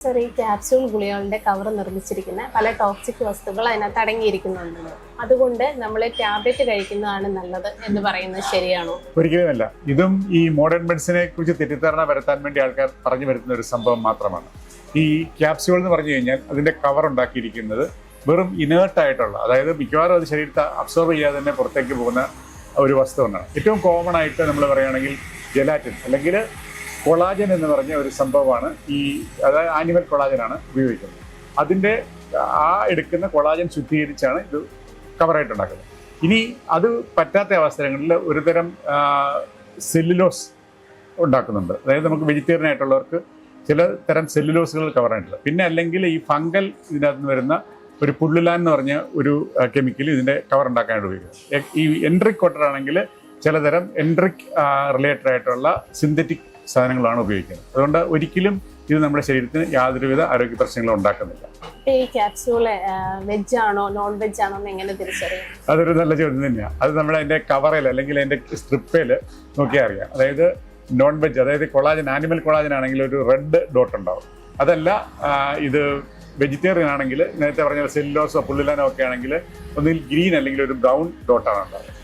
ഈ capsule ഗുളികളുടെ cover നിർമ്മിച്ചിരിക്കുന്ന പല ടോക്സിക് വസ്തുക്കൾ അതിനകത്ത് അടങ്ങിയിരിക്കുന്നുണ്ട്. അതുകൊണ്ട് നമ്മൾ ടാബ്ലറ്റ് കഴിക്കുന്നതാണ് നല്ലത് എന്ന് പറയുന്നത് ശരിയാണോ? ഒരിക്കലുമല്ല ഇതും ഈ മോഡേൺ മെഡിസിനെ കുറിച്ച് തെറ്റിദ്ധാരണ വരുത്താൻ വേണ്ടി ആൾക്കാർ പറഞ്ഞു വരുന്ന ഒരു സംഭവം മാത്രമാണ്. ഈ ക്യാപ്സ്യൂൾ എന്ന് പറഞ്ഞു കഴിഞ്ഞാൽ അതിന്റെ കവർ ഉണ്ടാക്കിയിരിക്കുന്നത് വെറും ഇനേർട്ട് ആയിട്ടുള്ള അതായത് മിക്കവാറും അത് ശരീരത്തെ അബ്സോർവ് ചെയ്യാതെ തന്നെ പുറത്തേക്ക് പോകുന്ന ഒരു വസ്തുവാണ് ഏറ്റവും കോമൺ ആയിട്ട് നമ്മൾ പറയുകയാണെങ്കിൽ ജെലാറ്റിൻ അല്ലെങ്കിൽ കൊളാജൻ എന്ന് പറഞ്ഞ ഒരു സംഭവമാണ് ഈ അതായത് ആനിമൽ കൊളാജനാണ് ഉപയോഗിക്കുന്നത്. അതിന്റെ ആ എടുക്കുന്ന കൊളാജൻ ശുദ്ധീകരിച്ചാണ് ഇത് കവറായിട്ട് ഉണ്ടാക്കുന്നത് ഇനി അത് പറ്റാത്ത അവസരങ്ങളിൽ ഒരുതരം സെല്ലുലോസ് ഉണ്ടാക്കുന്നുണ്ട്. അതായത് നമുക്ക് വെജിറ്റേറിയൻ ആയിട്ടുള്ളവർക്ക് ചില തരം സെല്ലുലോസുകൾ കവർ പിന്നെ അല്ലെങ്കിൽ ഈ ഫംഗൽ ഇതിനകത്ത് വരുന്ന ഒരു പുള്ളുലാൻ എന്ന് പറഞ്ഞ ഒരു കെമിക്കൽ ഇതിന്റെ കവർ ഉണ്ടാക്കാനായിട്ട് ഉപയോഗിക്കുന്നത്. ഈ എൻട്രിക് കോട്ടർ ആണെങ്കിൽ ചിലതരം എൻട്രിക് റിലേറ്റഡ് ആയിട്ടുള്ള സിന്തറ്റിക് സാധനങ്ങളാണ് ഉപയോഗിക്കുന്നത്. അതുകൊണ്ട് ഒരിക്കലും ഇത് നമ്മുടെ ശരീരത്തിന് യാതൊരുവിധ ആരോഗ്യ പ്രശ്നങ്ങളും ഉണ്ടാക്കുന്നില്ല. ഈ ക്യാപ്സ്യൂൾ വെജ് ആണോ നോൺ വെജ് ആണോ എന്ന് എങ്ങനെ തിരിച്ചറിയാം? അതൊരു നല്ല ചോദ്യം തന്നെയാണ് അത് നമ്മൾ അതിന്റെ കവറിൽ അല്ലെങ്കിൽ അതിന്റെ സ്ട്രിപ്പിൽ നോക്കിയാൽ അറിയാം. അതായത് നോൺ വെജ് അതായത് കൊളാജൻ ആനിമൽ കൊളാജൻ ആണെങ്കിൽ ഒരു റെഡ് ഡോട്ട് ഉണ്ടാവും. അതല്ല ഇത് വെജിറ്റേറിയൻ ആണെങ്കിൽ നേരത്തെ പറഞ്ഞ സെല്ലോസോ പുള്ളിലാനോ ഒക്കെ ആണെങ്കിൽ ഒന്നിൽ ഗ്രീൻ അല്ലെങ്കിൽ ഒരു ബ്രൗൺ ഡോട്ടാണ് ഉണ്ടാവുക.